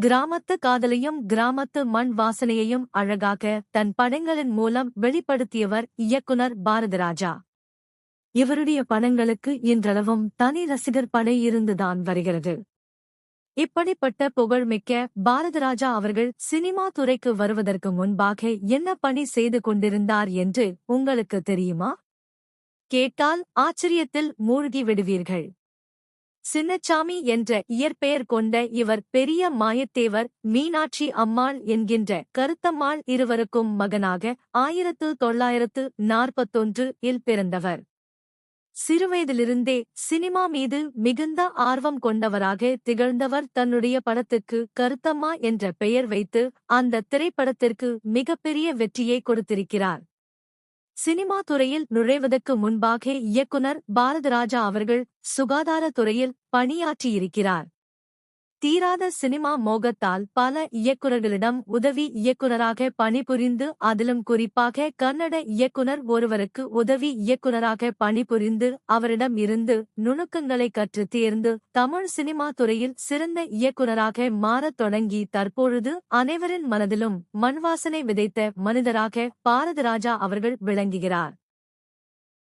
கிராமத்து காதலையும் கிராமத்து மண் வாசனையையும் அழகாக தன் படங்களின் மூலம் வெளிப்படுத்தியவர் இயக்குனர் பாரதிராஜா. இவருடைய படங்களுக்கு இன்றளவும் தனி ரசிகர் படை இருந்துதான் வருகிறது. இப்படிப்பட்ட புகழ்மிக்க பாரதிராஜா அவர்கள் சினிமா துறைக்கு வருவதற்கு முன்பாக என்ன பணி செய்து கொண்டிருந்தார் என்று உங்களுக்கு தெரியுமா? கேட்டால் ஆச்சரியத்தில் மூழ்கி விடுவீர்கள். சின்னச்சாமி என்ற இயற்பெயர் கொண்ட இவர் பெரிய மாயத்தேவர் மீனாட்சி அம்மாள் என்கின்ற கருத்தம்மாள் இருவருக்கும் மகனாக ஆயிரத்து தொள்ளாயிரத்து நாற்பத்தொன்று இல் பிறந்தவர். சிறுவயதிலிருந்தே சினிமா மீது மிகுந்த ஆர்வம் கொண்டவராக திகழ்ந்தவர் தன்னுடைய படத்துக்கு கருத்தம்மா என்ற பெயர் வைத்து அந்த திரைப்படத்திற்கு மிகப்பெரிய வெற்றியை கொடுத்திருக்கிறார். சினிமா துறையில் நுழைவதற்கு முன்பாக இயக்குனர் பாரதராஜா அவர்கள் சுகாதாரத்துறையில் பணியாற்றியிருக்கிறார். தீராத சினிமா மோகத்தால் பல இயக்குநர்களிடம் உதவி இயக்குனராக பணிபுரிந்து அதிலும் குறிப்பாக கன்னட இயக்குனர் ஒருவருக்கு உதவி இயக்குனராக பணிபுரிந்து அவரிடம் இருந்து நுணுக்கங்களை கற்று தேர்ந்து தமிழ் சினிமா துறையில் சிறந்த இயக்குநராக மாறத் தொடங்கி தற்பொழுது அனைவரின் மனதிலும் மண்வாசனை விதைத்த மனிதராக பாரதிராஜா அவர்கள் விளங்குகிறார்.